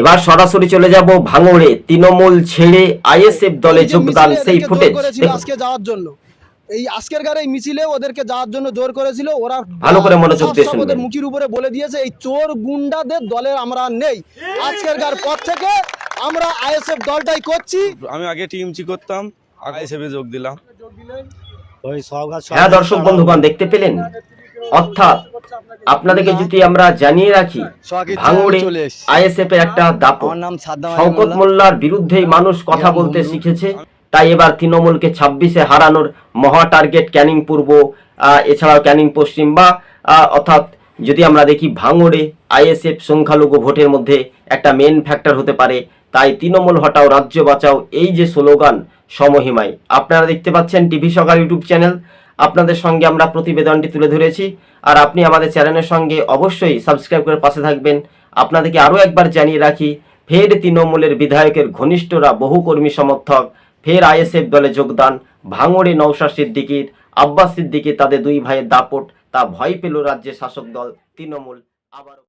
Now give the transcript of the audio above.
এবার সরাসরি চলে যাব ভাঙড়ে। তৃণমূল ছেড়ে আইএসএফ দলে যোগদান সেই ফুটেজ আজকে যাওয়ার জন্য। এই আজকের গারে এই মিছিলে ওদেরকে যাওয়ার জন্য জোর করেছিল। ওরা ভালো করে মনোযোগ দিয়ে শুনবেন। ওদের মুখের উপরে বলে দিয়েছে এই চোর গুন্ডাদের দলের আমরা নেই। আজকের গার পর থেকে আমরা আইএসএফ দলটাই করছি। আমি আগে টিএমসি করতাম হিসেবে যোগ দিলাম। হ্যাঁ দর্শক বন্ধুগণ দেখতে পেলেন? অর্থাৎ আপনাদেরকে যদি আমরা জানিয়ে রাখি ভাঙড়ে আইএসএফ এর একটা দাপট। শওকত মোল্লার বিরুদ্ধেই মানুষ কথা বলতে শিখেছে তাই এবার তৃণমূলকে ছাব্বিশে হারানোর মহা টার্গেট ক্যানিং পূর্ব এছাড়াও ক্যানিং পশ্চিম বা অর্থাৎ যদি আমরা দেখি ভাঙড়ে আইএসএফ সংখ্যালঘু ভোটের মধ্যে একটা মেন ফ্যাক্টর হতে পারে তাই তৃণমূল হটাও রাজ্য বাঁচাও এই যে স্লোগান সমহিমায়। আপনারা দেখতে পাচ্ছেন টিভি সকাল ইউটিউব চ্যানেল। আপনাদের সঙ্গে আমরা প্রতিবেদনটি তুলে ধরেছি। আর আপনি আমাদের চ্যানেলের সঙ্গে অবশ্যই সাবস্ক্রাইব করে পাশে থাকবেন। আপনাদেরকে আরও একবার জানিয়ে রাখি, ফের তৃণমূলের বিধায়কের ঘনিষ্ঠরা বহু কর্মী সমর্থক, ফের আইএসএফ দলে যোগদান, ভাঙড়ে নৌশা সিদ্দিকির, আব্বাস সিদ্দিকি তাদের দুই ভাইয়ের দাপট, তা ভয় পেল রাজ্যের শাসক দল তৃণমূল। আবারও